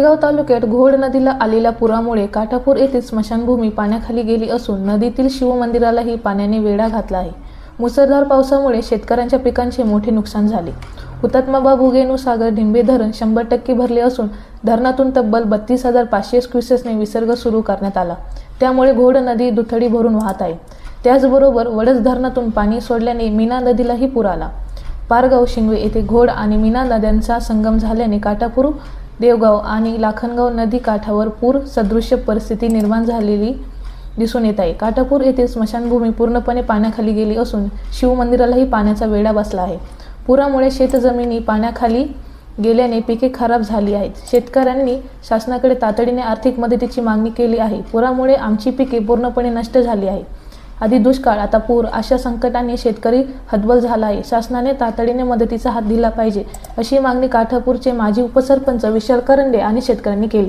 शेगाव तालुक्यात घोड नदीला आलेल्या पुरामुळे काठापूर येथील स्मशानभूमी पाण्याखाली गेली असून नदीतील शिवमंदिरालाही पाण्याने वेढा घातला आहे. मुसळधार पावसामुळे शेतकऱ्यांच्या पिकांचे मोठे नुकसान झाले. हुतात्मा बाबू सागर ढिंबे धरण शंभर टक्के भरले असून धरणातून तब्बल बत्तीस हजार पाचशे क्युसेसने विसर्ग सुरू करण्यात आला. त्यामुळे घोड नदी दुथडी भरून वाहत आहे. त्याचबरोबर वडस धरणातून पाणी सोडल्याने मीना नदीलाही पूर आला. पारगाव शिंगवे येथे घोड आणि मीना नद्यांचा संगम झाल्याने काटापूर देवगाव आणि लाखनगाव नदी काठावर पूर सदृश्य परिस्थिती निर्माण झालेली दिसून येत आहे. काटापूर येथील स्मशानभूमी पूर्णपणे पाण्याखाली गेली असून शिवमंदिरालाही पाण्याचा वेढा बसला आहे. पुरामुळे शेतजमिनी पाण्याखाली गेल्याने पिके खराब झाली आहेत. शेतकऱ्यांनी शासनाकडे तातडीने आर्थिक मदतीची मागणी केली आहे. पुरामुळे आमची पिके पूर्णपणे नष्ट झाली आहे आधी दुष्काळ आता पूर अशा संकटाने शेतकरी हतबल झाला आहे. शासनाने तातडीने मदतीचा हात दिला पाहिजे अशी मागणी काठापूरचे माजी उपसरपंच विशाल करंडे आणि शेतकऱ्यांनी केली.